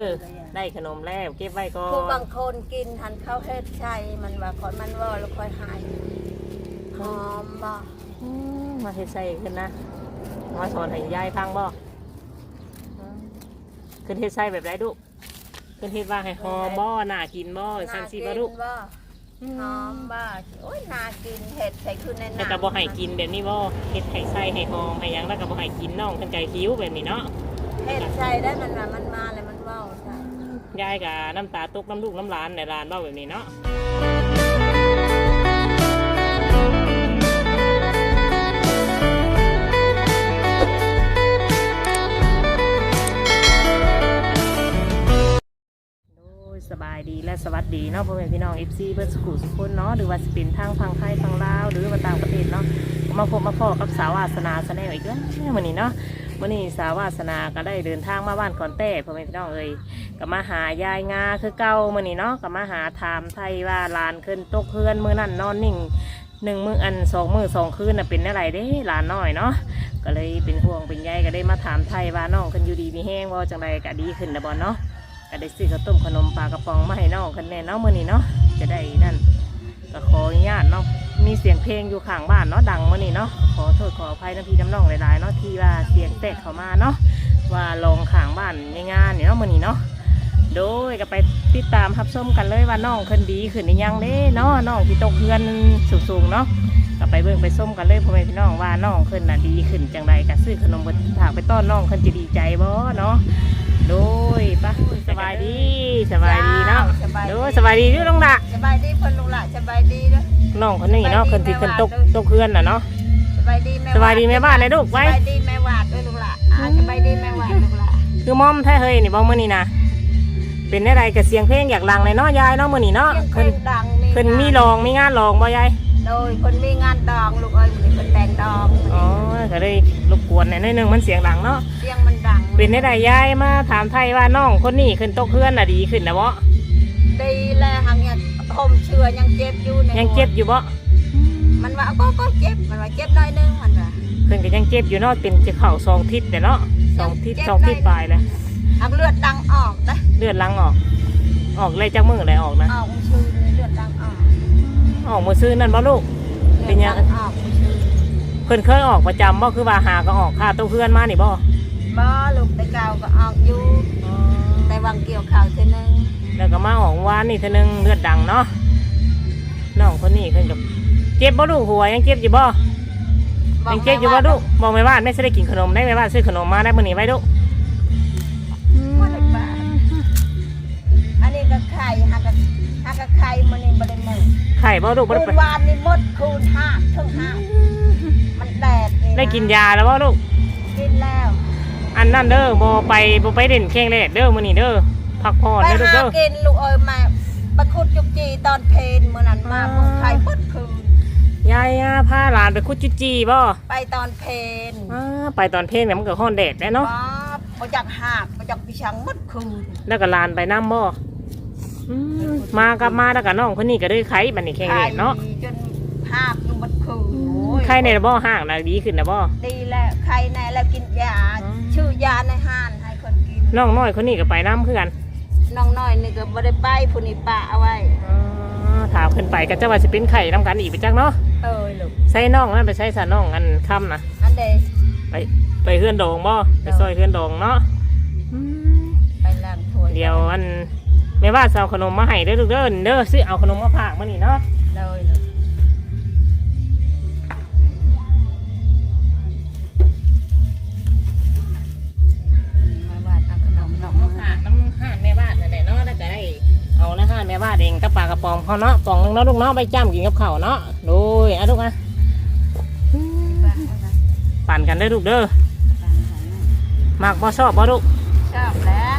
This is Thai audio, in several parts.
เออได้ขนมแล้วเก็บไว้ก่อผู้บางนคนกินหันข้าวเฮ็ดใช่มันว่าคอยมันว่าแล้วคอยหายหอมบ่อืมมาเฮ็ดใส่ขึ้นนะมาสอนให้ยายฟังบ่อืมขึ้นเฮ็ดใส่แบบไรลูกขึ้นเฮ็ดว่าให้หอมบ่น่ากินบ่สั่นสิบ่ลูกบ่หอมบ่โอ้ยน่ากินเห็ดใส่คือในแต่น้ำก็บ่ให้กินแบบนี้บ่เฮ็ดให้ใส่ให้หอมให้หยังแล้วก็บ่ให้กินน้องเพิ่นใจหิวแบบนี้เนาะเห็ดใส่ได้มันว่ามันมาแล้วมันเว้าใช่ ยายก็น้ำตาตกน้ำลูกน้ำหลานในร้านเว้าแบบนี้เนาะสบายดีและสวัสดีเนาะพ่อแม่พี่น้อง FC เพื่อนสกูสุกคนเนาะหรือว่าสิเป็นทางฝั่งไทยฝั่งลาวหรือว่าต่างประเทศเนาะมาพบมาพอกับสาววาสนาแสดงอีกแล้ววันนี้เนาะ วันนี้สาวาสนาก็ได้เดินทางมาบ้านก่อนแต่พ่อแม่พี่น้องเอ้ยก็มาหายายงาคือเก่ามื่อนี้เนาะก็มาหาถามไทยว่าลานขึ้นตกเพื่อนมือนั่นนอนนิ่งหนึ่งมืออันสองมือสองคืนน่ะเป็นอะไรเด้หลานน้อยเนาะก็เลยเป็นห่วงเป็นใยก็ได้มาถามไทยว่าน้องขึ้นอยู่ดีมีแห้งว่าจังไรก็ดีขึ้นนะบอลเนาะก็ได้ซื้อข้าวต้มขนมปลากระป๋องมาให้น้องคนแน่เนาะมื้อนี้เนาะจะได้นั่นก็ขออนุญาตเนาะ มีเสียงเพลงอยู่ข้างบ้านเนาะดังมื้อนี้เนาะขอโทษขออภัยน้ำพี่น้ำน้องหลายๆเนาะที่ว่าเสียงแตกเข้ามาเนาะว่าลองข้างบ้านในงานเนี่ยเนาะมื้อนี้เนาะโดยก็ไปติดตามรับชมกันเลยว่าน้องขึ้นดีขึ้นหรือยังเด้เนาะน้องที่ตกเพื่อนสูงๆเนาะก็ไปเบิ่งไปส้มกันเลยพ่อแม่พี่น้องว่าน้องขึ้นน่ะดีขึ้นจังไรก็ซื้อขนมบนถากไปต้อนน้องขึ้นจะดีใจบ่เนาะโดย ปะสบายดีสบายดีเนาะสบายโดดียสบายดีอยู่น้องละสบายดีเพิ่นลูกหละสบายดีเด้อน้องคนนี้เนาะคนที่คนตกตกเพื่อนน่ะเนาะสบายดีแม่สบายดีแม่บ้านเลยลูกไว้ สบายดีแม่วาดด้วยลูกหละอ่าสบายดีแม่วาดลูกหละคือมอมแท้เฮยนี่บ่มื้อนี้นะเป็นได้ไรกับเสียงเพลงอยากลังเลยเนาะยายเนาะมื้อนี้เนาะเพิ่เพิ่นนดังเพิ่นมีรองมีงานรองบ่ยายโดยเพิ่นมีงานดองลูกเอ้ยมื้อนี้เพิ่นแต่งดองอ๋อก็เลยรบกวนหน่อยนึงมันเสียงดังเนาะเสียงมันดัง เป็นได้ไรยายมาถามไทยว่าน้องคนนี้ขึ้นตกเพื่อนน่ะดีขึ้นนะบ่ดีแล้วหังเนี่ยห่มเชื่อยังเจ็บอยู่ในยังเจ็บอยู่บ่มันว่าก็ก็เจ็บมันว่าเจ็บหน้อยนึงมันว่าเพิ่นก็ยังเจ็บอยู่เนาะเป็นจะเข่าสองทิศแต่เนาะสองทิศสองทิศปลายเลยอักเลือดดังออกนะเลือดลังออก ออกเลยจากมือเลยออกนะออกชื่อนี่เลือดดังออกออกมือซื้อนั่นบ่ลูกเป็นยังลือดดัออกชื่อเพิ่นเคยออกประจำบ่คือว่าหาก็ออกค่าตู้เพื่อนมานี่บ่ บ่ลูกแต่เก่าก็ออกอยู่แต่วังเกี่ยวข่าวเท่านึงแล้วก็มาออกวานนี่เทอนึงเลือดดังเนาะน้องคนนี้เพิ่นกับเจ็บบ่ลูกหัวยังเจ็บอยู่บ่ยังเจ็บอยู่บ่ลูกบอกไม่ว่าไม่ได้กินขนมได้ไหมว่าซื้อขนมมาได้มื้อนี้ไว้ลูกบ่ได้บ้าอันนี้ก็ไข่หักก็หักก็ไข่มันนี่บ่ได้มือไข่บ่ลูกบ่คืได้นไปวานนี่หมดคูณห้าถึงห้ามันแดดนี่ะได้กินยาแล้วบ่ลูกกินแล้ว อันนั้นเด้อบ่ไปบ่ไปเด่นแข้งแดดเด้อมื้อนี้เด้อพักผ่อนไปเด้อลูกหาเด้อ กินลูกเอ้ยมาไปขุดจุกจีตอนเพลนมื้อนั้นมาอ่าเมืองไทยหมดคืนยายอะพาหลานไปคุดจุจีบ่ไปตอนเพลนอ่าไปตอนเพลงเนี่ยมันก็ฮ้อนแดดแน่เนาะป๊าบมาจากหาดมาจากพิชังหมดคืนแล้วก็ลานไปน้ำบ่อืมมากับมาแล้วก็น้องคนนี้ก็ได้ไข่บัดนี้แข่งเล่นเนาะไข่จนหาบอยู่หมดคืนโอ้ยไข่ในบ่ห่างนะดีขึ้นนะบ่ดีแล้วไข่ในแล้วกินยาอืมชื่อ ยาในห้านให้คนกินน้องน้อยคนนี้ก็ไปน้ำคือกันน้องน้อยนี่ก็บ่ได้ไปผู้นี้ปะเอาไว้อ่าถามขึ้นไปก็จะว่าสิเป็นไข่น้ำกันอีกไปจักเนาะเอ้ยลูกใส่น้องนั่นไปใส่สาน้องอันค่ำนะอันเดไปไปเฮือนดองบ่ไปซอยเฮือนดองเนาะอืมไปล้างถ้วยเดี๋ยวอันไม่ว่าจะเอาขนมมาให้เด้อลูกเด้อเด้อซื้อเอาขนมมาฝากมานี่เนาะเลย เองกับปลากระป๋องเขาเนาะกล่องหนึงเนาะลูกเนาะไปจ้ำกินกับข้าวเนาะโดยอะลูกอะปั่นกันได้อลูกเด้อมากบ่ชอบบ่ลูกชอบแล้ว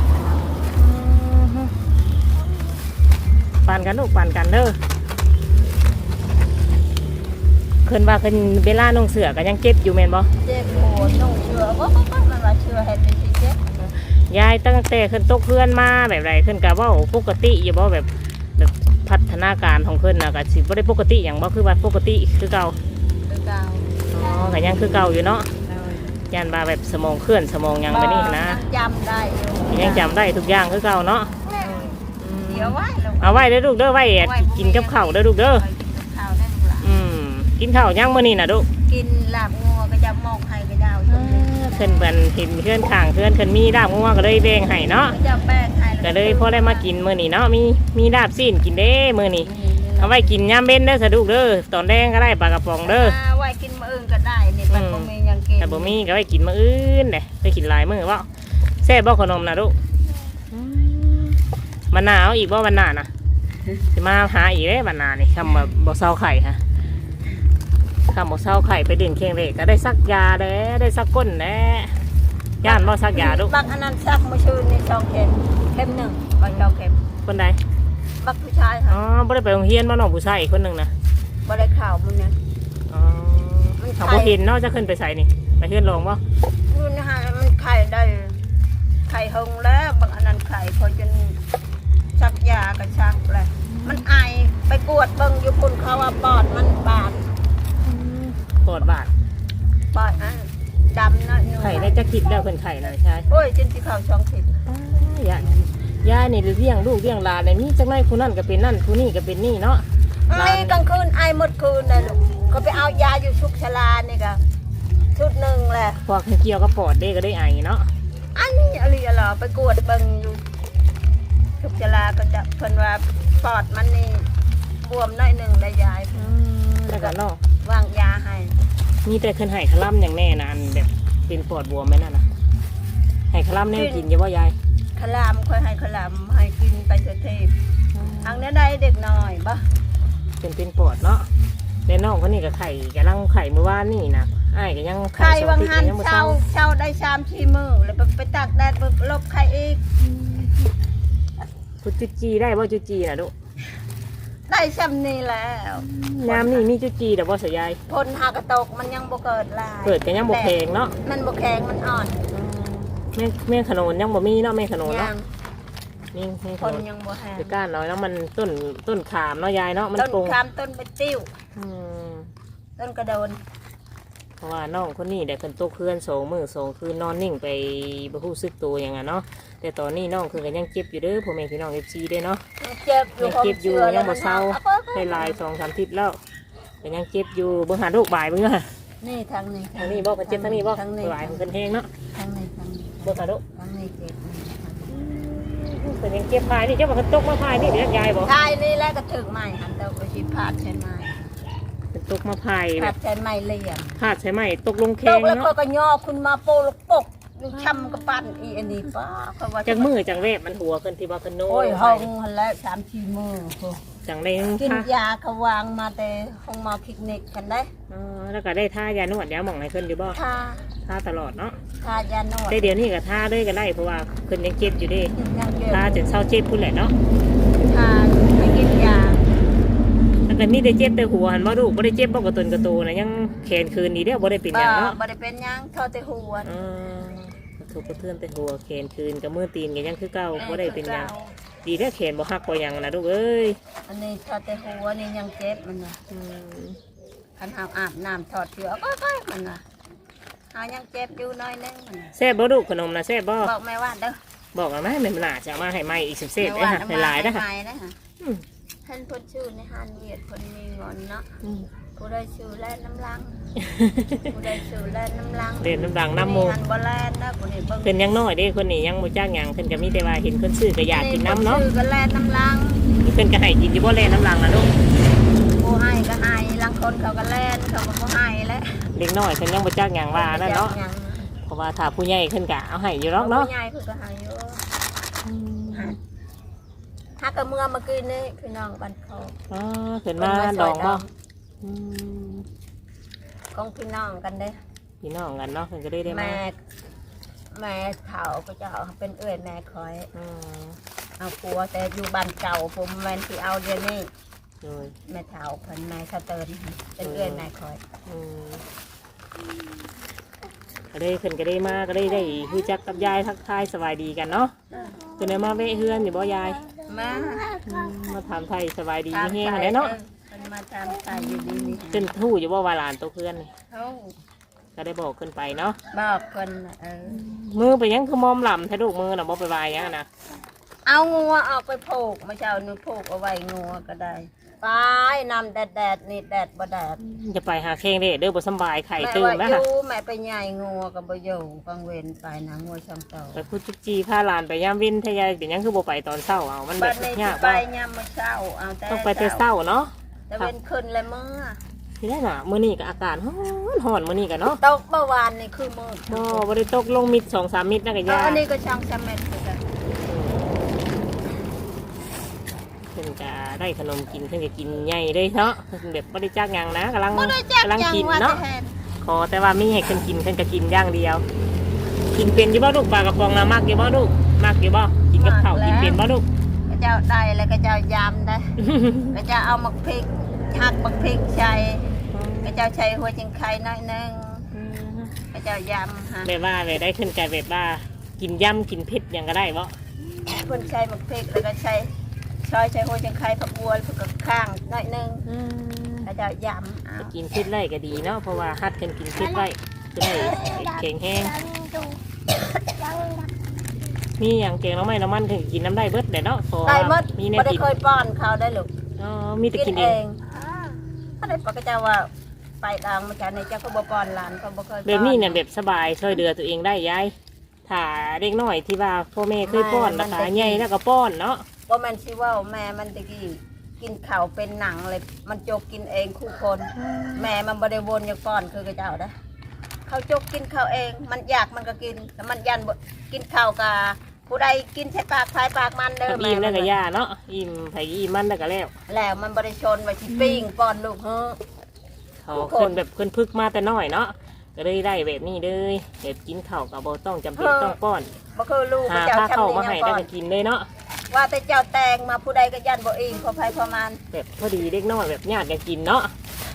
ปั่นกันลูกปั่นกันเด้อคืนว่าคืนเวลาน้องเสือก็ยังเจ็บอยู่แม่นบ่เจ็บหัวนุ่งเชือก็ก็มันว่าเชือเห็ดเป็นที่เจ็บยายตั้งแต่ขึ้นตกเพื่อนมาแบบไรขึ้นกับว่าปกติอยู่บ่แบบแบบ พัฒนาการของเพิ่นน่ะก็สิบ่ได้ปกติอย่างบ่คือว่าปกติคือเก่าคือเก่าอ๋อก็ยังคือเก่าอยู่เนาะเลยย่านบาแบบสมองเคลื่อนสมองหยังไปนี่นะยังจำได้อยู่ยังจำได้ทุกอย่างคือเก่าเนาะเดี๋ยวไว้ลงเอาไว้เด้อลูกเด้อไว้กินกับข้าวเด้อลูกเด้อไปกินกับข้าวได้ลูกหลานอืมกินข้าวยังมื้อนี้น่ะลูกกินลาบ เพิ่นเพิ่นเห็นเพื่อนข้างเพื่อนเพิ่นมีลาบงัวก็เลยแบ่งให้เนาะก็จะแป้งให้ก็เลยพอได้มากินมื้อนี้เนาะมีมีลาบซีนกินเด้มื้อนี้เอาไว้กินยามเบ็นเด้อสะดุกเด้อตอนแดงก็ได้ปลากระป๋องเด้อาไว้กินมื้ออื่นก็ได้นี่มันบ่มีหยังกินแต่บ่มีก็ไว้กินมื้ออื่นเด้ไปกินหลายมื้อเว้าแซ่บบ่ขนมน่ะลูกมะนาวอีกบ่วันหน้าน่ะสิมาหาอีกเด้บัดหน้านี่คำว่าบ่เซาไข่ฮะ คำบ่เซาไข่ไปดื่มเคียงเล็กก็ได้ซักยาเด้ได้ซักก้นแด้ย่านบ่ซักยาลูกบักอันนั้นซักเมื่อคืนนี่สองเข็มเข็มหนึ่งบักเจ้าเข็มคนใดบักผู้ชายอ๋อค่ะบ่ได้ไปโรงเรียนบ่น้องผู้ชายอีกคนหนึงนะบ่ได้ข่าวมันเนี่ยอ๋อเขาบ่เห็นเนาะจะขึ้นไปใส่นี่ไปเฮือนลงบ่นู่นนะฮะมันไข่ได้ไข่หงแล้วบักอันนั้นไข่พอจนชักยาก็ชักเลยมันไอไปกวดเบิ่งอยู่พุ่นเขาว่าปอดมันบาด ปวดบาดปอดอะดำนะอยู่ไข่ได้จะคิดแล้วเพิ่นไข่น่ะใช่โอ้ยจนสิเข้าช่องผิดยายยายนี่เลี้ยงลูกเลี้ยงหลานเลยมีจังไดผู้นั้นก็เป็นนั่นผู้นี้ก็เป็นนี่เนาะไอ้กลางคืนไอหมดคืนเลยลูกเขาไปเอายาอยู่ชุกชลานี่ก็ชุดหนึ่งแหละพวกเกี่ยวกับปอดเด้ก็ได้ไอเนาะอันนี้อะไรอะเหรอไปกวดเบิ่งอยู่ชุกชลาก็จะเพิ่นว่าปอดมันนี่บวมหน้อยหนึ่งได้ยายอืมแล้วก็เนาะ วางยาให้มีแต่ขึ้นให้คล่ำอย่างแน่นานแบบเป็นปอดบวมแม่นั่นน่ะให้คล่ำแน่กินอย่าว่ายายขลามค่อยให้ขลามให้กินไปเถอะเทพทางนี้ได้เด็กน้อยบ่เป็นเป็นปอดเนาะแต่น้องคนนี้ก็ไข่กำลังไข่เมื่อวานนี่นะอ้ายก็ยังไข่สอวังทิศหันยังบ่เช้าเศร้าเช้าได้ชามชีมือแล้วไปไปตากแดดไปลบไข่อีกพุจุจีได้บ่จุจีน่ะลูก ได้ซ้ำนี่แล้วยามนี่มีจุจีแต่บ่สยายพลหากระตกมันยังบ่เกิดลายเกิดกันยังบ่แพงเนาะมันบ่แข็งมันอ่อนแม่แม่ขนนยังบ่มีเนาะแม่ขนนยัเนาะงนี่แม่ขคนนนยังบ่แห้งไปก้านน้อยแล้วมันต้นต้นขามเนาะยายเนาะมันต้นปรุงคามต้นไปติ้วอืมต้นกระโดน เพราะว่าน้องคนนี้ได้เพิ่นตกเพื่อนสองมื้อสองคืนนอนนิ่งไปบ่ฮู้สึกตัวหยังอะเนาะแต่ตอนนี้น้องคือก็ยังเจ็บอยู่เด้อพ่อแม่พี่น้อง FC เด้อเนาะยังเจ็บอยู่ยังเจ็บอยู่ผมยังบ่เศร้าอไปไปได้หลายสองสามทิศแล้วแต่ยังเจ็บอยู่เบิ่งหาลูกบ่ายเบิ่งอะนี่ทางนี้ทางนี้บ่เพิ่นเจ็บทางนี้บ่ทางนี้บ่ายของเพิ่นแฮงเนาะทางนี้ทางนี้เบิ่งหาลูกทางนี้เจ็บเพิ่นยังเจ็บพายนี่เจ้าบ่เพิ่นตกมาพายนี่เดี๋ยวยายบ่ทายนี่แล้วก็ถึงใหม่หันเตาก็สิพาดใช่ไหมเพิ่น ตกมาพายแบพาบดใช่ไหมเลี่ยมพาดใช่ไหมตกลงแขตงกแล้วก็เนาะก็ย่อคุณมาโปลกปกอยู่ช้ำกับปั้นอีอันนี้ป้าเขาว่าจังมือจังแวบมันหัวขึ้นที่ว่าเพิ่นโน้โอ้ยห้องหันแล้วสามทีมือโหจังได้กินท่ายาเขาวางมาแต่ห้องหมาคลินิกกันได้อ๋อแล้วก็ได้ท่ายานวดยาหม่องให้เพิ่นอยู่บ่ทาท่าตลอดเนาะทายานวดได้เดี๋ยวนี้ก็ท่าเลยก็ได้เพราะว่าเพิ่นยังเจ็บอยู่เด้ยังเยอะท่าจนเศร้าเจ็บพุ่นแหละเนาะ ทาให้กินยา แล้ว ก็มีแต่เจ็บแต่หัวหันบ่ลูกบ่ได้เจ็บบ่กระตุนกระตูนะยังแขนคืนนี้เด้อบ่ได้เป็นหยังเนาะบ่ได้เป็นหยังเท่าแต่หัวอ๋อกระทบกระเทือนแต่หัวแขนคืนกับมือตีนก็ยังคือเก่าบ่ได้เป็นหยังดีแท้แขนบ่หักบ่หยังนะลูกเอ้ยอันนี้เท่าแต่หัวนี่ยังเจ็บมันว่ะอืมคันหาอาบน้ำถอดเสื้อก็ก็มันว่ะหายังเจ็บอยู่น้อยนึงมันแซ่บบ่ลูกขนมนะแซ่บบ่บอกแม่ว่าเด้อบอกแล้วนะแม่มันน่าจะมาให้ใหม่อีกสิบเศษแม่ได้ว่าฮะหลายๆได้ได้ฮะหายได้ฮะอืมท่า นเพิ่นชื่อในฮันเวียดเพิ่นมีเงินเนาะอืมผู้ได้ชื่อแล่นน้ำลังผู้ได้ชื่อแล่นน้ำลังเรียนน้ำดังน้ำโมหันบ่แล่นนะผู้นี้เบิ่งเพิ่นยังน้อยเด้คนนี้ยังบ่จ้างหยังเพิ่นก็มีแต่ว่าเห็นเพิ่นซื้อก็อยากกินน้ำเนาะชื่อก็แล่นน้ำลังเพิ่นก็ให้กินอยู่บ่แลน้ำลังนะลูกผู้ให้ก็ให้ลังคนเขาก็แล่นเขาก็บ่ให้แล้วเด็กน้อยเพิ่นยังบ่จ้างหยังว่านั่นเนาะเพราะว่าถ้าผู้ใหญ่เพิ่นก็เอาให้อยู่หรอกเนาะผู้ใหญ่เพิ่นก็ให้อยู่ ถ้าก็เมื่อเมื่อกี้นี่พี่น้องบ้านเขาอ๋อเพิ่นมาดองบ่อืมของพี่น้องกันเด้พี่น้องกันเนาะเพิ่นก็ได้ได้มาแม่แม่เฒ่าก็จะเอาเป็นเอื้อยแม่คอย อืมเอาปัวแต่อยู่บ้านเก่าผมแม่นที่เอาเดี๋ยวนี้โดยแม่เฒ่าเพิ่นแม่สะเตินเป็นเอื้อยแม่คอย อืมก็ได้เพิ่นก็ได้มาก็ได้ได้คือจักกับยายทักทายสบายดีกันเนาะเพิ่นได้มาแวะเฮือนอยู่บ่ยาย มาอืมมาถามไทยสบายดีมีแฮงอะไรเนาะเพิ่นมาตามใจอยู่ดีนี่เพิ่นทู่อยู่บ่ว่าหลานตัวเพื่อนนี่เฮากก็ได้บอกขึ้นไปเนาะบอกคนน่ะเออมือไปยังคือมอมลำถ้าลูกมือน่ะบ่ไปวายยังอะนะเอางัวออกไปผูกมาเช้านี่ผูกเอาไว้งัวก็ได้ ไปนำแดดแดดๆนี่แดดบ่แดดจะไปหาแข้งเด้เด้อบ่สำบายไข่แม่ตื่นว่านะอคะยู่แม่ไปใหญ่งัวก็บ่อยู่กังเวนไปนะงัวช่างเต่าไปพูดจุกจีพาหลานไปย่ามวินทยายเป็นหยังคือบ่ไปตอนเช้าเอามันแบบับดนี้ยาสิกไปบ่ยามมื้อเช้าเอาแต่ต้องไปแต่เช้าเนาะแต่เว้นขึ้นเลยมื้อที่ได้น่ะมื้อนี้ก็อากาศร้อนร้อนมื้อนี้ก็เนาะตกเมื่อวานนี่คือมื้อบ่บ่ได้ตกลงมิด2-3มิดนะก็เอายาอันนี้ก็ช่างสำเร็จคือกัน เพิ่น ก็ได้ขนมกินเพิ่นก็กินใหญ่เลยเนาะเพิ่นแบบบ่ได้จักหยังนะกำลังบ่ได้จักกำลังจังกินว่าเนาะแต่แทนขอแต่ว่ามีให้เพิ่นกินเพิ่นก็กินอย่างเดียว กินเป็นอยู่บ่ลูกปลากระป๋องนะมักอยู่บ่ลูกมักอยู่บ่กินกับข้าวกินเป็นบ่ลูก ก็เจ้าได้แล้วก็เจ้ายำได้ ก็เจ้าเอามักพริกหักมักพริกใส่ก็เจ้าใช้หัวจิงไข่น้อยหนึงก็เจ้ายำฮะแบบว่าแบบได้ขึ้นกลายแบบว่ากินย่ำกินเผ็ดหยังก็ได้บ่ เพิ่นใช้มักพริกแล้วก็ใช้ ซอยใช้หัวจิงไข่ผักบัวแล้วก็ข้างน้อยหนึงก็เจ้ายำเอากินเผ็ดไร่ก็ดีเนาะเพราะว่าฮัดกันกินเผ็ดไร่จะได้แข็งแห้งมีอย่างเก่งน้องไม้น้ำมันถึงกินน้ำได้เบิดแต่เนาะเพราะว่าได้หมดมีแนบ่วได้กินเคยป้อนเขาได้ลูกอ๋อมีแต่กินเองก็ได้ปกติว่าไปดังมาจากในเจ้าก็บ่ป้อนหลานก็บ่เคยป้อ แบบนี้เนี่ยแบบสบายช่วยเดือตัวเองได้ยายถ้าเด็กน้อยที่ว่าพ่อแม่เคยป้อนนะคะใหญ่แล้วก็ป้อนเนาะ ว่ามันสิเว่าแม่มันตะกี้กินข้าวเป็นหนังเลย มันจกกินเองคู่คน แม่มันบริวนอย่างป้อนคือกระเจ้านะเขาจกกินข้าวเอง มันอยากมันก็กินแต่มันยันบ่กินข้าวกาผู้ใดกินใช้ปากใช้ปากมันเด้อกับแม่อิ่มแล้วมัก็นย่าเนาะอิ่มไผอิ่มมันแล้วก็แล้ว แล้วมันบริชนไว้ที่ปิ้งป้อนลูกเฮ้อ เขาทุกคนคนแบบคนพึกมาแต่น้อยเนาะก็เลยได้แบบนี้เลยแบบกินข้าวกับโบต้องจำเป็นต้องป้อนบ่คือลูกหาเจ้าผ้าชำเข้านี้มายัให้งได้ป้อนก็กินเลยเนาะ ว่าแต่เจ้าแตงมาผู้ใดก็ยันบ่อิ่มพอภัยพอมันแบบพอดีเด็กน้อยแบบญาติกันกินเนาะ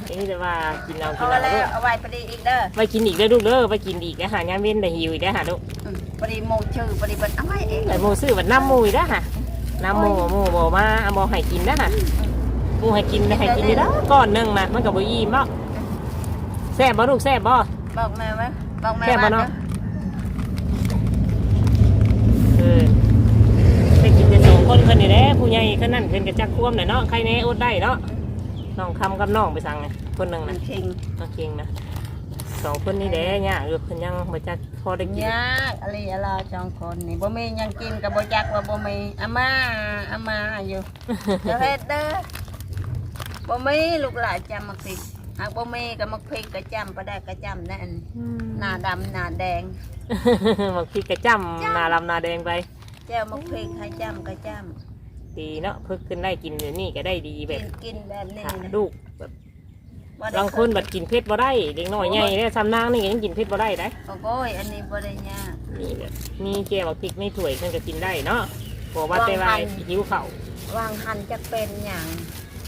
นี่จะว่ากินเอาพกินอเอาแล้เด้วอเอาไว้พอดีอีกเด้อไปกินอีกเด้อลูกเด้อไปกินอีกนะหายามเว้นได้หิวอีกนะหาลูกอืมพอดีโมชื่อพอดีเบิดเอาไว้เองไอ้โมซื้อบัดน้ำหมูอีกนะฮะน้ำหมูหมูบอกมาเอาบอกให้กินนะฮะหมูให้กินได้ให้กินนี่ละก้อนหนึงนะมันกับบ่อิ่มเนาะแซ่บบ่ลูกแซ่บบ่ บอกแม่ไว้บอกแม่แค่บ่ว่าเนาะ เออไป กินแต่สองคนคนนี่แหละผู้ใหญ่คนนั้นเพิ่นก็จักควมน่ะเนาะใครแน่อดได้เนาะน้องคำกับน้องไปสั่งไงคนหนึงมันะนชิงน้องเก่งนะสองคนนี่แหละเนี่ยเออเพิ่นยังบ่จักพอได้กินยากอะไรอะไรจองคนนี่บ่มีหยังกินกับบ่จักว่าบ่มีอาม่าอาม่าอยู่เดี๋ยวเฮ็ดเด้อบ่มีลูกหลานจำมักพริกหากบ่มีก็มักพริกก็จำบ่ได้ก็จำแน่นหน้าดำหน้าแดงมักพริกกระจ้ำหนาลำหนาแดงไป แจ้วมักพริกให้จำก็จดีเนาะเพิ่งขึ้นได้กินเดี๋ยวนี้ก็ได้ดีำแบกิบนกินแบบนี้หานะลูกแบบบ่ได้บางคนแบบกินเผ็ดบ่ได้เด็กน้อยใหญ่เนี่ยซ้ำนางนี่ก็ยังกินเผ็ดบ่ได้ได้โอ้ยอันนี้บ่ได้ยากนี่แบบมีแก้วพริกในถ้วยเพิ่นก็กินได้เนาะบอกว่าแต่ว่าหิวข้าววางหันจะเป็นอย่าง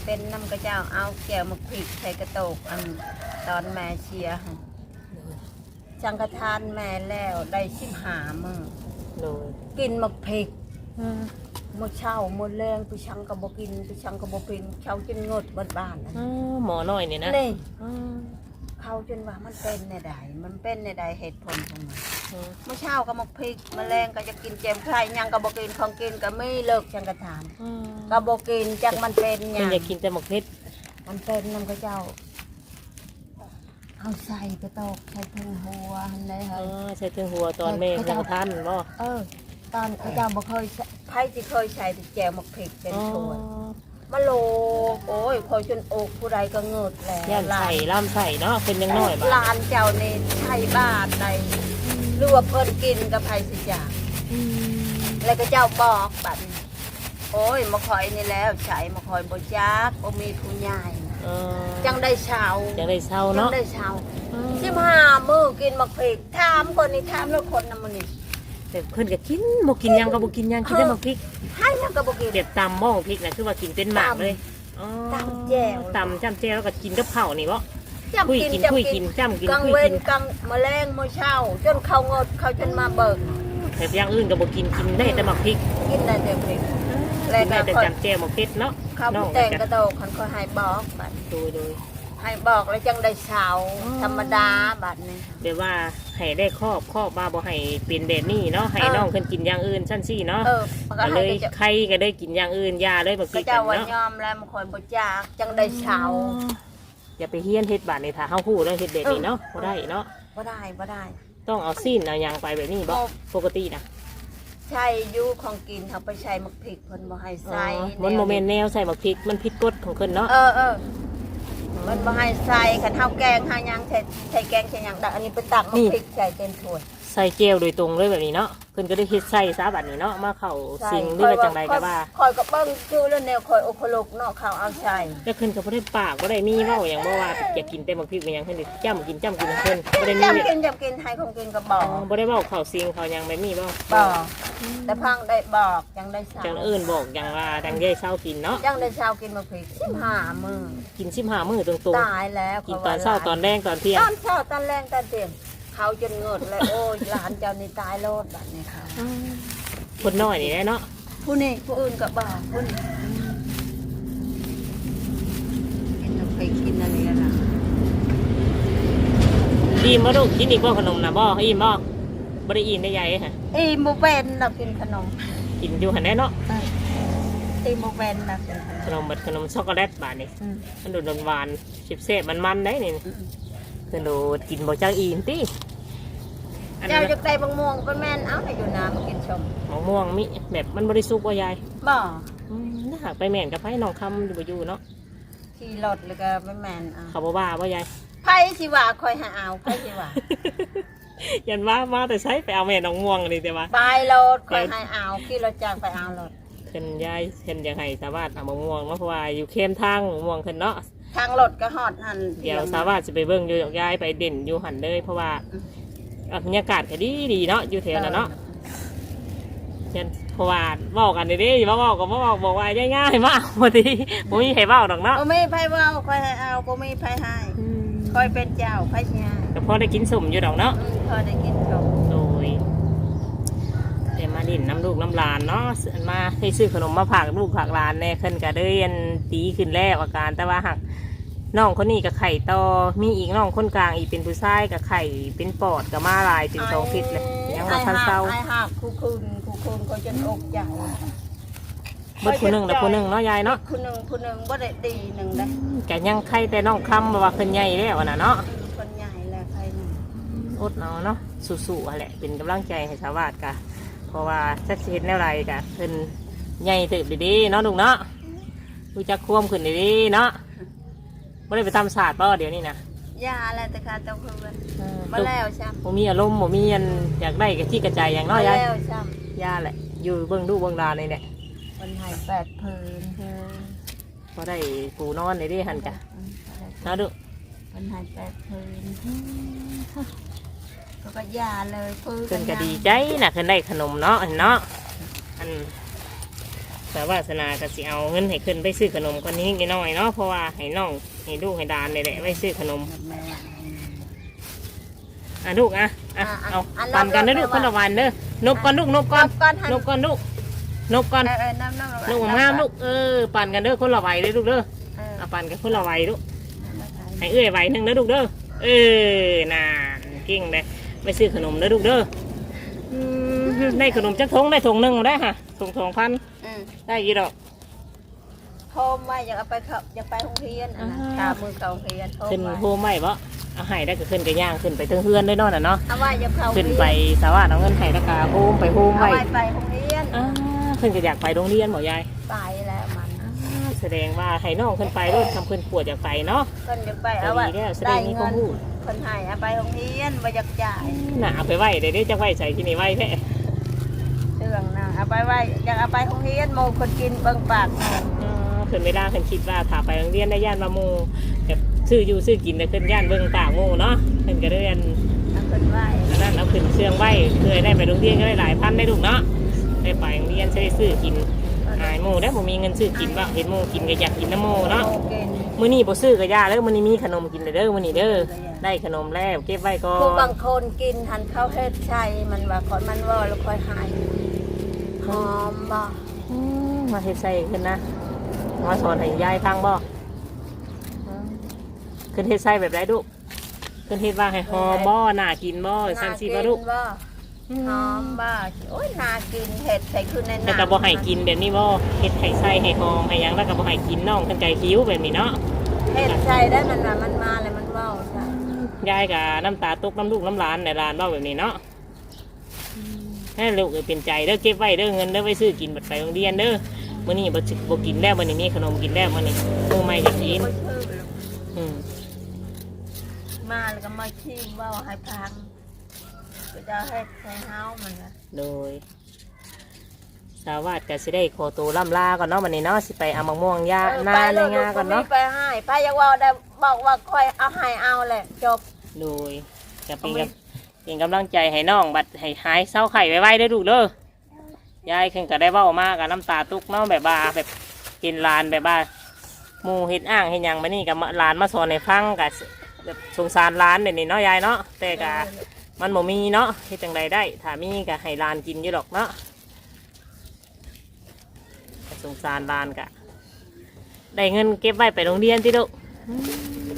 เป็นน้ำกระเจ้าเอาแก้วมักพริกใส่กระโตกอันตอนแม่เชียร์หั่นจังกระทานแม่แล้วได้ชิมหามือ โดยกินมักพริกมื่อเช้ามื่อแรงไปชังกระบอกกินไปชังกระบอกกินเขาจนงดบ้านบ้านๆนะอ้าวหมอน้อยเนี่ยนะนี่อ้าวเขาจนว่ามันเป็นในใดมันเป็นในใดเหตุผลของมันอืมเมื่อเช้าก็มักพริกแมลงก็จะกินเจมไข่ยังกระบอกกินของกินก็ไม่เลิกชังกระทานอืมกระบอกกินจักมันเป็นหเพิ่ยันงอยากกินแต่หมกเผ็ดมันเป็นน้ำกระเจ้า เอาใส่กระโตกใส่ถึงหัวหันเลยอ๋เฮ้อยใส่เครื่องหัวตอนแม่ยังทันบ่เออ ตอนกระเจ้าบ่เคยใส่ไผ่ที่เคยใส่แต่แจวมักพริกเป็นอ๋อถ้วยมาโลกโอ้ยคอยจนอกผู้ใดก็เงิดแล้วย่านใส่ล่ำใส่เนาะเป็นยังน้อยบ่หลานเจ้านี่ใช่บาทใดหรือว่าเพิ่นกินกับไผสิจ่าอืมแล้วก็เจ้าบอกบัดนี้โอ้ยมาคอยนี่แล้วใช้มาคอยบ่จักบ่มีผู้ใหญ่เออจังได้เช้าจะได้เศร้าจังเนาะได้เช้าสิบห้ามื้อกินมักพริกถามคนนี้ถามแล้วคนนำมื้อนี้แต่เพิ่นก็กินบ่กินหยังก็บ่กินหยังกินได้หมกพริกให้ยังก็บ่กิน เด็ดตำหม้อพริกนะคือว่ากินเป็นหมากเลยอ๋อตำแจ่ว ตำจ้ำแจ่วแล้วก็กินกับข้าวนี่บ่จำคุยกินกินจำคุยกิกินนจ้ำกินกลางคุยเว้กินนกลางแมลงมื้อเช้า จนเขางดเขาจนมาเบิกแต่อย่างอื่นก็บ่กินกินได้แต่หมกพริกกินได้แต่พริกกินได้แต่จ้ำแจ่วหมกเผ็ดเนาะ เขาน้องแต่งกก็ระโดดคันเขาให้บอกบัดโดยโดยให้บอกแล้วจังได้เช้าอ๋อธรรมดาบัดนี้แบบว่าให้ได้ครอบครอบว่าบ่ให้เป็นแบบนี้เนาะให้เออน้องเพิ่นกินอย่างอื่นซั่นซี่เนาะเออมันก็ก็เลให้ยก็จะใครก็ได้กินอย่างอื่นยาเลยบางก็ทีกัเจ้านวันเนาะยอมแล้วมันคอยบ่จากจังได้เช้าอย่าไปเฮี้ยนเฮ็ดบาดนี่ถ้าเฮาฮู้เรื่องเฮ็ดแบบนี้เนาะบ่ได้เนาะบ่ได้บ่ได้ต้องเอาซีนเอาหยังไปแบบนี้บ่โอ้ปกตินะ ใช่อยู่ของกินเขาไปใช้มักพริกเพิ่นบ่ให้อ๋อใส่มันโมเมนต์แนวใส่บักพริกมันผิดกฎของเพิ่นเนาะเออเออมันบ่ให้ใส่คันเฮาแกงหาหยังใส่ใส่แกงใส่หยังดักอันนี้ไปตักมักพริกใส่เต็มถ้วย ใส่เจลโดยตรงเลยแบบนี้เนาะเพิ่นก็ได้เฮ็ดใส่ซะบัดนี้เนาะมาเข้าใช่สิ่งหรือว่าจังไดก็ว่าคอยก็เบิ่งคือแล้วแนวคอยโอโคโลกเนาะเขาเอาใส่แต่เพิ่นก็บ่ได้ปากบ่ได้มีเว้าหยังบ่ว่าอยากกินแต่บักพริกเป็นหยังเพิ่นสิจ้ำกินจ้ำกินของเพิ่นบ่ได้มีจำกินจำกินไทยของกินก็บออ๋อกบ่ได้เว้าเข้าสิ่งเขาหยังแบบนี้บ่บอกแต่พังได้บอกยังได้เช้าจังเอิ้นบอกจังว่าจังได้เช้ากินเนาะยังได้เช้ากินมาพริกสิบห้ามือกิน15มื้อตรงตายแล้วๆกินตอนเช้าตอนแรงตอนเที่ยตงอนเช้าตอนแรงตอนเที่ยง เขาจนเงิดเลยโอ้ยหลานเจ้านี่ตายโลดแบบนี้ค่ะคนน้อยนี่แหละเนาะผู้นี้ผู้อื่นก็บอกผู้นี้กินน้ำพริกกินอะไรกันนะอิ่มบ่ลูกกินอีกบ่ขนมน่ะบ่อิ่มบ่บ่ได้อิ่มได้ใหญ่ฮะอีโมเวนเรากินขนมกินอยู่หั่นแหละเนาะอีโมเวนเรากินขขนนมมบัดขนมช็อกโกแลตบาดนี่อืม มันดูหวานๆชิบเซ่บมันมันๆได้นี่ อืม เพิ่นดูกินบ่จักอิ่มติอันเจ้านั้นจะได้บางม่วงเป็นแม่นเอาให้อยู่น้ำมากินชมมะม่วงมิแบบมันบ่ได้สุกว่ายายบ่อืมถ้าหากไปแม่นกับไผน้องคำอยู่บ่อยู่เนาะขี่รถแล้วก็ไม่แม่นเอาเขาบ่ว่าบ่ยายไผสิว่าคอยหาเอาไผสิว่ายันว่ามาแต่ใช้ไปเอาแม่น้องม่วงนี่แต่ว่าไปรถคอยให้เอาขี่รถจักรไปเอารถเพิ่นยายเพิ่นอยากให้สาวาสเอามะม่วงเนาะเพราะว่าอยู่เข้มทางมะม่วงเพิ่นเนาะ ทางรถก็ฮอดหันเดี๋ยวสาวาสสิไปเบิ่งอยู่ยายไปเด่นอยู่หันเลย เพราะว่าอะบรรยากาศก็ดีดีเนาะอยู่แถวนั้นเนาะยันเพราะว่าเว้ากันเด้ๆอย่ามาเว้ากับมาเว้าบอกว่าง่ายๆมากพอดีบ่มีใครเว้าดอกเนาะบ่มีไผเว้าคอยให้เอาบ่มีไผให้คอยเป็นเจ้าไผสิให้แต่พอได้กินสมอยู่ดอกเนาะอืมพอได้กินชมโดยเดี๋ยวมาดินน้ำลูกน้ำหลานเนาะซื้อมาให้ซื้อขนมมาฝากลูกฝากหลานแน่ขึ้นก็ได้ยันดีขึ้นแล้วอาการแต่ว่าหัก น้องคนนี้กับไข่ต่อมีอีกน้องคนกลางอีกเป็นผู้ชายกับไข่เป็นปอดกับมาลายเป็นสองฟิตเลยยังมาทันเศร้าไอ้หักคู่คืนคู่คืนก็จนอกใจเบิดผู้หนึ่งแล้วผู้หนึ่งเนาะยายเนาะผู้หนึงผู้หนึงบ่ได้ดีหนึงได้แกยังไข่แต่น้องคำบอกว่าเพิ่นใหญ่แล้วน่ะเนาะคนใหญ่แล้วใครหนึงอดเอาเนาะสู้ๆอะแหละเป็นกำลังใจให้ชาวบ้านกะเพราะว่าสักเห็นแนวไรกะเพิ่นใหญ่ตึกดีๆเนาะลุงเนาะรู้จักควมขึ้นดีๆเนาะ ไม่ได้ไปทำศาสตร์ป่ะเดี๋ยวนี้นะยาอะไรแต่ค่ะเจ้าคือกันบ่มาแล้วใช่บ่มีอารมณ์บ่มีอันอยากได้กะที่กระจายอย่างมาเน้อยยายแล้วใช่ยาแหละ อยู่เบื้องดูเบื้องดาเลยแหละมันใหายแปดพื้นพอได้ปูนอนเลยดิหันกะนะดูมันใหายแปดพื้นก็ก็ยาเลยพื้นเพิ่นก็ดีใจน่ะเพิ่นได้ขนมเนาะอันเนาะอันสาวาสนาก็สิเอาเงินให้ขึ้นไปซื้อขนมคนนี้นิดหน่อยเนาะเพราะว่าให้น้อง ให้ลูกให้ดานนี่แหละไว้ซื้อขนมแม่อะลูกอะอะอะอะเอาอะปั่นกันเด้อรลูอบกๆคนละวันเด้อนบก่อนลูกนบก่อนก้อนหันนบก่อนลูกนบก่อนเออเออน้ำน้ำลูกงามๆลูกเออปั่นกันเด้อคนละวัยเด้อลูกเด้อเออเอาปั่นกันคนละวัยลูกให้เอื้อยไหวหนึ่งเด้อลูกเด้อเออนานเก่งเลยไปซื้อขนมเด้อลูกเด้ออืมได้ขนมจักทงได้ทงหนึ่งได้ค่ะทงสองพัน อืมได้กี่ดอก โทรมาอยากเอาไปเขาอยากไปโรงเรียนอันนั้นอ่าขามือเก่าโรงเรียนโทรขึ้นมาโฮมไหมบ่เอาให้ได้ก็ขึ้นก็ย่างขึ้นไปถึงเฮือนด้วยเนาะน่ะเนาะเอาไว้อยากเข้าโรงขึ้นเรียนไปสาวาสเอาเงินให้แล้วก็โฮมไปโฮมเอาไว้ไว้ไปโรงเรียนอ่าขึ้นก็อยากไปโรงเรียนบ่ยายไปแล้วมันแสดงว่าให้น้องขึ้นไปรถทำเพิ่นปวดอยากไปเนาะเพิ่นอยากไปก็เอาไว้ดีแล้วแสดได้งมีคเงิวามนรู้เพิ่นให้เอาไปโรงเรียนบ่อยากจ่ายน่ะเอาไปไว้เดี๋ยวนี้จะไว้ใส่ที่นี่ไว้แท้ เรื่องน่ะเอาไปไว้อยากเอาไปโรงเรียนโมคนกินเบิ่งปากหน่ อยอ่าขึ้นไม่ได้ขึ้นคิดว่าถ้าไปโรงเรียนได้ย่านมาโมแบบซื้ออยู่ซื้อกินได้ขึ้นย่านเบิ่งตาโมเนาะขึ้นก็เรียนเอาเพิ่นไว้อันนั้นเอาขึ้นเชื่องไว้เคยได้ไปโรงเรียนก็ได้หลายพันได้ลูกเนาะได้ไปโรงเรียนจะได้ซื้อกินอายโมได้ผมมีเงินซื้อกินบ้างเห็นโมกินก็อยากกินน้ำโมเนาะโมกินมื้อนี้บ่ซื้อก็ยาแล้วมื้อนี้มีขนมกินเด้อมื้อนี้เด้อได้ขนมแล้วเก็บไว้ก่อผู้บางนคนกินหันข้าวเฮ็ดชัยมันว่าคนมันว่าแล้วค่อยหายหอมบ่อืมมาเฮ็ดใส่ขึ้นนะ มาสอนให้ยายฟังบ่คขึ้นเฮ็ดไส้แบบไรดุขึ้นเฮ็ดว่าให้หอมบ่น่ากินบ่ซั่นสิบ่ดุน่ากินบ่หอมบ่โอ้ยน่ากินเห็ดใส่ขึ้นในแต่น้ำก็บ่ให้กินแบบนี้บ่เฮ็ดให้ไส้ให้หอมให้หยังแล้วก็บ่ให้กินน้องเพิ่นใจหิวแบบนี้เนาะเห็ดใส่ได้มันว่ามันมาเลยมันเว้าใช่ยายก็น้ำตาตกน้ำลูกน้ำหลานในร้านเว้าแบบนี้เนาะให้ลูกเอ้ยเป็นใจเด้อเก็บไว้เด้อเงินเด้อไว้ซื้อกินบัดไปโรงเรียนเด้อ มื้อนี้บ่สิบ่กินแล้วมื้อนี้มีขนมกินแล้วมื้อนี้หมู่ใหม่จะกินบ่ชื่ออืมมาแล้วก็มาชี้เว้าให้พังก็จะเฮ็ดใส่เฮามันน่ะโดย สาวาดก็สิได้ขอตัวล่ำลาก่อนเนาะวันนี้เนาะสิไปเอามะม่วงยาหน้าในงาก่อนเนาะไปให้ไปอยากว่าได้บอกว่าค่อยเอาให้เอาแหละจบโดยจะเป็นกำเป็นกำลังใจให้น้องบัดให้หายเศร้าไข่ไว้ๆได้อลูกเด้อ ยายขึ้นก็ได้เว้ามากกับน้ำตาตุกเนาะแบบว่าแบบกินลานแบบว่าหมูเฮ็ดอ้างเฮ็ดหยังมานี่กับลานมาสอนให้ฟังกับแบบสงสารร้านแบบนี้เนาะยายเนาะแต่กะมันบ่มีเนาะเฮ็ดจังใดได้ถ้ามีก็ให้ลานกินอยู่ดอกเนาะสงสารลานกะได้เงินเก็บไว้ไปโรงเรียนที่ลูกอื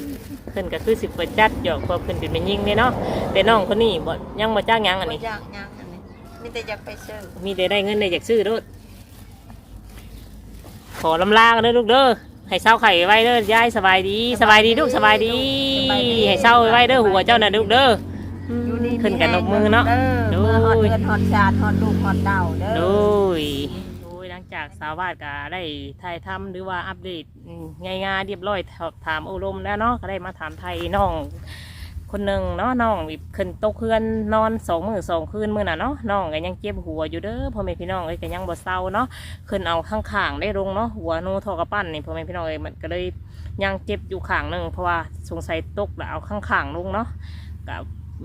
มเพิ่นก็คือสิบประจัดหยอกเพอเพิ่นเป็นแม่ยิงเลยเนาะแต่น้องคนนี้บ่ยังบ่จ้างยังอันนี้อยากหยังอันนี้ มีแต่อยากไปซื้อมีแต่ได้เงินได้อยากซื้อโลดขอลำลากันเด้อลูกเด้อให้เศร้าไข่ไว้เด้อยายสบายดีสบายดีลูกสบายดีให้เศร้าไว้เด้อหัวเจ้าน่ะลูกเด้ออืมอยู่ดีขึ้นกันนกมือเนาะเด้อเมื่อฮอดเดือนฮอดชาติฮอดลูกฮอดเต้าเด้อโดยโดยหลังจากสาวาดก็ได้ถ่ายทำหรือว่าอัปเดตอืมง่ายๆเรียบร้อยถถามอารมณ์แล้วเนาะก็ได้มาถามไทยน้อง คนหนึ่งเนาะน้องขึ้นโตเคลื่อนนอนสองมือสองคืนมือน่ะเนาะน้องก็ยังเจ็บหัวอยู่เด้อพ่อแม่พี่น้องเอ้ยก็ยังบ่เศร้าเนาะขึ้นเอาข้างๆได้ลงเนาะหัวโนทอกระปั้นนี่พ่อแม่พี่น้องเอ้ยมันก็เลยยังเจ็บอยู่ข้างหนึ่งเพราะว่าสงสัยตกแล้วเอาข้างๆลงเนาะก็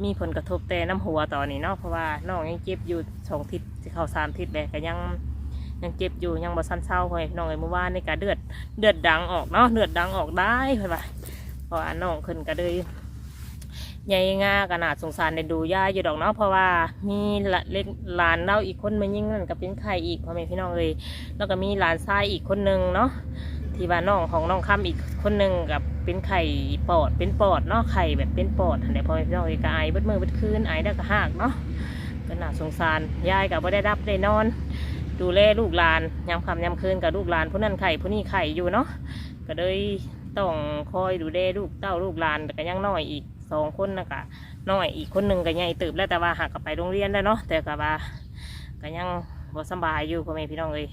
มีผลกระทบแต่น้ำหัวตอนนี้เนาะเพราะว่าน้องยังเจ็บอยู่สองทิศเข้าสามทิศเลยก็ยังยังเจ็บอยู่ยังบ่สั้นเศร้าเลยน้องเอ้ยเมื่อวานนี่ก็เดือดเดือดดังออกเนาะเดือดดังออกได้เพื่อนว่าเพราะว่าน้องขึ้นก็เลย ใหญ่งาขนาดสงสารในดูย่าอยู่ดอกเนาะเพราะว่ามีเล็กหลานเล่าอีกคนมายิ่งนั่นก็เป็นไข่อีกพ่อแม่พี่น้องเลยแล้วก็มีหลานชายอีกคนนึงเนาะที่ว่าน้องของน้องค้ำอีกคนนึงกับเป็นไข่ปอดเป็นปอดเนาะไข่แบบเป็นปอดอันเดียพ่อแม่พี่น้องเลยก็ไอเบิดมือเบิดคืนไอได้ก็หักเนาะก็น่าสงสารยายกับบ่ได้รับได้นอน ดูแลลูกหลานยามค่ำยามคืนกับลูกหลานผู้นั้นไข่ผู้นี้ไข่อยู่เนาะก็เลยต้องคอยดูแลลูกเต้าลูกหลานแต่ก็ยังน้อยอีก สองคนนะกะน้อยอีกคนหนึ่งก็ใหญ่ตืบแล้วแต่ว่าหากกลับไปโรงเรียนแล้วเนาะแต่ก็ว่าก็ยังบ่สบายอยู่พ่อแม่พี่น้องเลย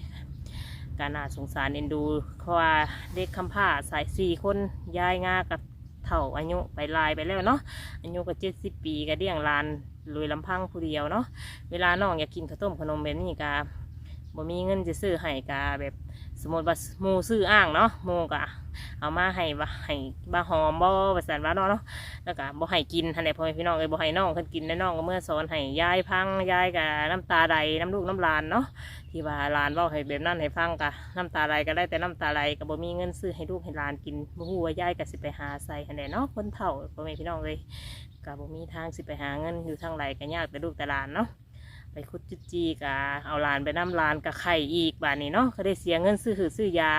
การน่าสงสารเอ็นดูเพราะว่าเด็กคำผ้าสายสี่คนยายงากับเถ่าอายุไปลายไปแล้วเนาะอายุก็เจ็ดสิบปีก็เลี้ยงลานลุยลำพังผู้เดียวเนาะเวลาน้องอยากกินข้าวต้มขนมแบบนี้ก็บ่มีเงินจะซื้อให้กาแบบ สมมติว่าหมูซื้ออ้างเนาะหมูกะเอามาให้ว่ให้บาหอมบ่ประสานว่าเนาะเนาะแล้วก็บ่ให้กินทันใดพ่อแม่พี่น้องเอ้ยบ่ให้น้องเพิ่นกินแล้วน้องก็เมื่อสอนให้ยายพังยายกะน้ำตาใดน้ำลูกน้ำหลานเนาะที่ว่าหลานเว้าให้แบบนั้นให้ฟังกะน้ำตาไหลก็ได้แต่น้ำตาไหลก็บ่มีเงินซื้อให้ลูกให้หลานกินบ่ฮู้ว่ายายก็สิไปหาใส่ทันใดเนาะคนเฒ่าพ่อแม่พี่น้องเอ้ยก็บ่มีทางสิไปหาเงินอยู่ทางไหลก็ยากแต่ลูกแต่หลานเนาะ ไปคุดจุดจีกะเอาลานไปน้ำลานกับไข่อีกบานนี้เนาะก็ได้เสียเงินซื้อหือซื้อยา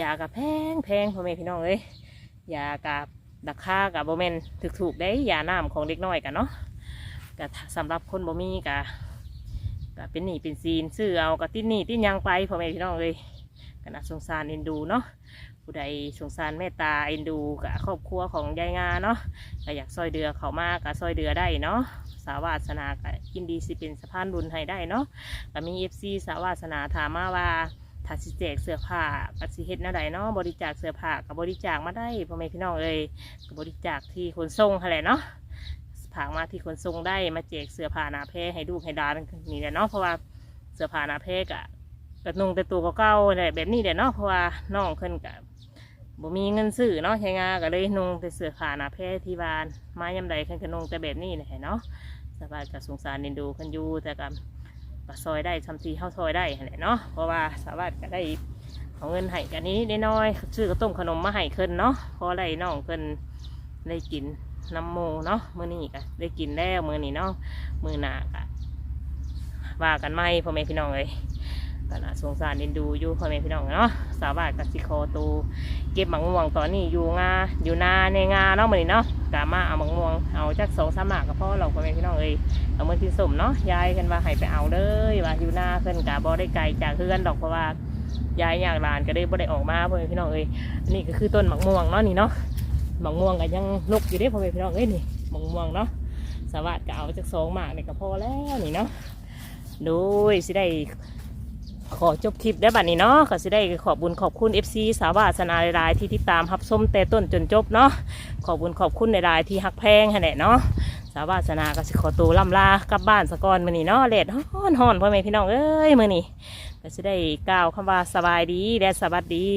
ยากับแพงแพงพ่อแม่พี่น้องเอ้ยยากับราคากับโบแมนถูกถูกได้ยาน้ำของเด็กน้อยกันเนาะก็สำหรับคนบ่มีกะก็เป็นหนี้เป็นซีนซื้อเอากะติ้นหนี้ติ้นยังไปพ่อแม่พี่น้องเลยก็น่าสงสารเอ็นดูเนาะผู้ใดสงสารเมตตาเอ็นดูกับครอบครัวของยายงาเนาะก็อยากซอยเดือเขามากก็ซอยเดือได้เนาะ สาวาสนาก็ยินดีสิเป็นสะพานบุญให้ได้เนาะก็มีเอฟซีสาวาสนาถามมาว่าถ้าสิแจกเสื้อผ้าก็สิเฮ็ดแนวใดเนาะบริจาคเสื้อผ้าก็บริจาคมาได้พ่อแม่พี่น้องเอ้ยก็บริจาคที่ขนส่งหั่นแหละเนาะผากมาที่ขนส่งได้มาแจกเสื้อผ้าหนาเพให้ลูกให้ดานนี่แหละเนาะเพราะว่าเสื้อผ้าหนาเพกะกระนุงแต่ตัวเก่าๆแหละแบบนี้แหละเนาะเพราะว่าน้องเพิ่นกะ บ่มีเงินซื้อเนาะใช้งานก็เลยนุ่งแต่เสื้อผ้าหนาเพที่บ้านมายำใดเพิ่นก็นุ่งแต่แบบนี้แหละเนาะสบายกับสงสารเอ็นดูกันอยู่แต่กับก็ซอยได้ทำทีเข้าซอยได้หั่นแหละเนาะเพราะว่าสามารถก็ได้เอาเงินให้กันนี้ได้น้อยซื้อกระต้มขนมมาให้เคินเนาะเพราะได้น้องเคินได้กินน้ำโมเนาะมื้อนี้ก็ได้กินแล้วมื้อนี้เนาะมื้อหน้าก็ว่ากันไหมพ่อแม่พี่น้องเลย ก็น่าสงสารเอ็นดูอยู่พ่อแม่พี่น้องเนาะสาวบ้านกับสิโคตูเก็บหมักม่วงตอนนี้อยู่งาอยู่นาในงาเนาะมือนี้เนาะกามาเอาหมักม่วงเอาจักสองสามหมากก็พอเราพ่อแม่พี่น้องเอ้ยเอาเมื่อกินสมเนาะยายกันว่าให้ไปเอาเลยว่าอยู่นาเพิ่นกาบ่ได้ไกลจากเฮือนดอกเพราะว่ายายอยากลานก็ได้บ่ได้ออกมาพ่อแม่พี่น้องเอ้ยนี่ก็คือต้นหมักม่วงเนาะนี่เนาะหมักม่วงก็ยังลกอยู่เด้พ่อแม่พี่น้องเอ้ยนี่หมักม่วงเนาะสวัสดิ์ก็เอาจักสองหมากนี่ก็พอแล้วนี่เนาะโดยสิได้ ขอจบคลิปได้บัดนี้เนาะก็สิได้ขอบบุญขอบคุณ FC สาวาสนาหลายๆที่ติดตามรับชมแต่ต้นจนจบเนาะขอบบุญขอบคุณหลายๆที่ฮักแพงแหละเนาะสาวาสนาก็สิขอตัวล่ำลากลับบ้านสะก่อนมื้อนี้เนาะแดดฮ้อนฮ้อนพ่อแม่พี่น้องเอ้ยมื้อนี้ก็สิได้กล่าวคำว่าสบายดีและสวัสดี